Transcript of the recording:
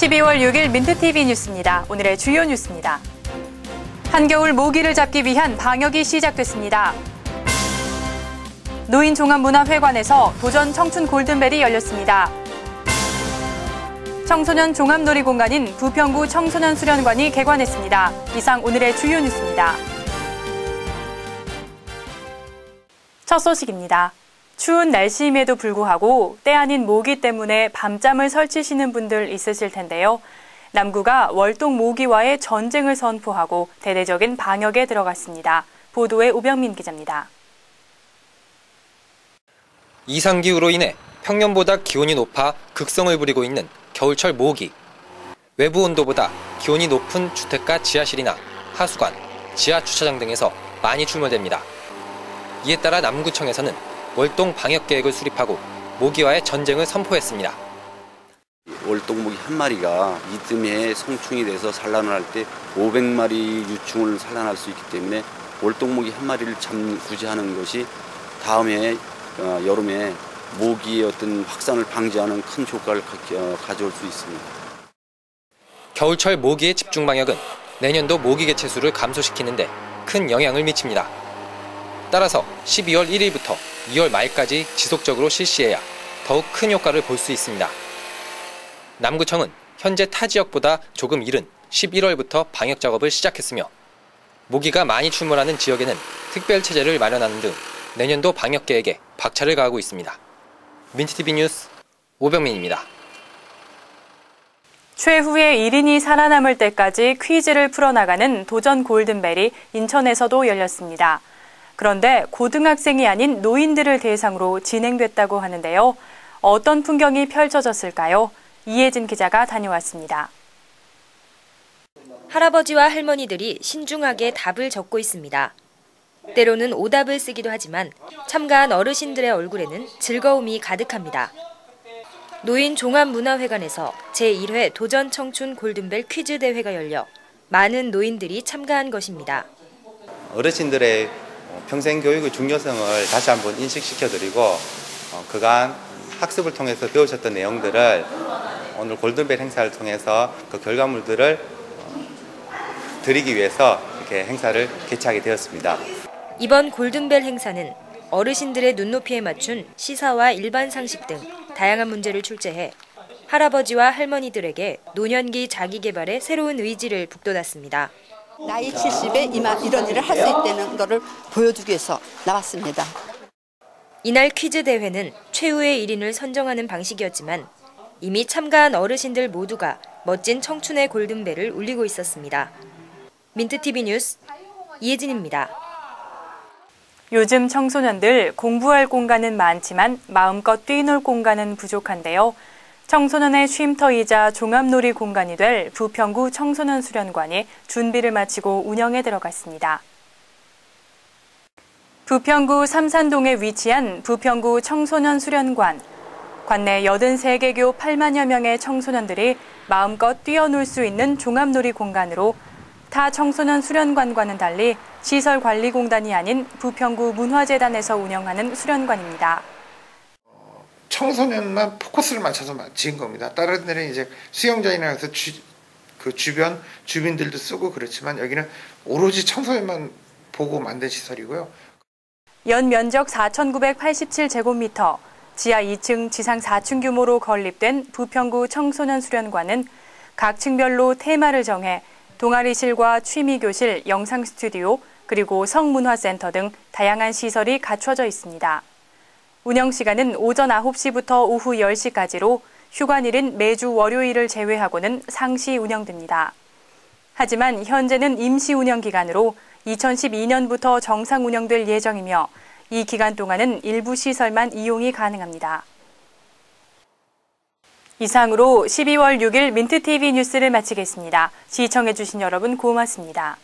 12월 6일 민트TV 뉴스입니다. 오늘의 주요 뉴스입니다. 한겨울 모기를 잡기 위한 방역이 시작됐습니다. 노인종합문화회관에서 도전 청춘 골든벨이 열렸습니다. 청소년 종합놀이공간인 부평구 청소년 수련관이 개관했습니다. 이상 오늘의 주요 뉴스입니다. 첫 소식입니다. 추운 날씨임에도 불구하고 때 아닌 모기 때문에 밤잠을 설치시는 분들 있으실 텐데요. 남구가 월동 모기와의 전쟁을 선포하고 대대적인 방역에 들어갔습니다. 보도에 우병민 기자입니다. 이상기후로 인해 평년보다 기온이 높아 극성을 부리고 있는 겨울철 모기. 외부 온도보다 기온이 높은 주택가 지하실이나 하수관, 지하 주차장 등에서 많이 출몰됩니다. 이에 따라 남구청에서는 월동 방역 계획을 수립하고 모기와의 전쟁을 선포했습니다. 월동 모기 한 마리가 이듬해 성충이 돼서 산란을 할 때 500마리 유충을 산란할 수 있기 때문에 월동 모기 한 마리를 참 구제하는 것이 다음에 어, 여름에 모기의 어떤 확산을 방지하는 큰 효과를 어, 가져올 수 있습니다. 겨울철 모기의 집중 방역은 내년도 모기 개체 수를 감소시키는데 큰 영향을 미칩니다. 따라서 12월 1일부터 2월 말까지 지속적으로 실시해야 더욱 큰 효과를 볼 수 있습니다. 남구청은 현재 타 지역보다 조금 이른 11월부터 방역 작업을 시작했으며 모기가 많이 출몰하는 지역에는 특별 체제를 마련하는 등 내년도 방역 계획에 박차를 가하고 있습니다. 민트TV 뉴스 오병민입니다. 최후의 1인이 살아남을 때까지 퀴즈를 풀어나가는 도전 골든벨이 인천에서도 열렸습니다. 그런데 고등학생이 아닌 노인들을 대상으로 진행됐다고 하는데요. 어떤 풍경이 펼쳐졌을까요? 이혜진 기자가 다녀왔습니다. 할아버지와 할머니들이 신중하게 답을 적고 있습니다. 때로는 오답을 쓰기도 하지만 참가한 어르신들의 얼굴에는 즐거움이 가득합니다. 노인 종합문화회관에서 제1회 도전 청춘 골든벨 퀴즈 대회가 열려 많은 노인들이 참가한 것입니다. 어르신들의 평생 교육의 중요성을 다시 한번 인식시켜드리고 어, 그간 학습을 통해서 배우셨던 내용들을 오늘 골든벨 행사를 통해서 그 결과물들을 어, 드리기 위해서 이렇게 행사를 개최하게 되었습니다. 이번 골든벨 행사는 어르신들의 눈높이에 맞춘 시사와 일반 상식 등 다양한 문제를 출제해 할아버지와 할머니들에게 노년기 자기 개발의 새로운 의지를 북돋았습니다. 나이 70에 이만 이런 일을 할 수 있다는 것을 보여주기 위해서 나왔습니다. 이날 퀴즈 대회는 최후의 1인을 선정하는 방식이었지만 이미 참가한 어르신들 모두가 멋진 청춘의 골든벨을 울리고 있었습니다. 민트TV 뉴스 이혜진입니다. 요즘 청소년들 공부할 공간은 많지만 마음껏 뛰놀 공간은 부족한데요. 청소년의 쉼터이자 종합놀이 공간이 될 부평구 청소년 수련관이 준비를 마치고 운영에 들어갔습니다. 부평구 삼산동에 위치한 부평구 청소년 수련관. 관내 83개교 8만여 명의 청소년들이 마음껏 뛰어놀 수 있는 종합놀이 공간으로 타 청소년 수련관과는 달리 시설관리공단이 아닌 부평구 문화재단에서 운영하는 수련관입니다. 청소년만 포커스를 맞춰서 지은 겁니다. 다른 데는 이제 수영장이나 해서 주, 그 주변 주민들도 쓰고 그렇지만 여기는 오로지 청소년만 보고 만든 시설이고요. 연 면적 4,987제곱미터, 지하 2층, 지상 4층 규모로 건립된 부평구 청소년 수련관은 각 층별로 테마를 정해 동아리실과 취미교실, 영상 스튜디오, 그리고 성문화센터 등 다양한 시설이 갖춰져 있습니다. 운영 시간은 오전 9시부터 오후 10시까지로 휴관일은 매주 월요일을 제외하고는 상시 운영됩니다. 하지만 현재는 임시 운영 기간으로 2012년부터 정상 운영될 예정이며 이 기간 동안은 일부 시설만 이용이 가능합니다. 이상으로 12월 6일 민트TV 뉴스를 마치겠습니다. 시청해주신 여러분 고맙습니다.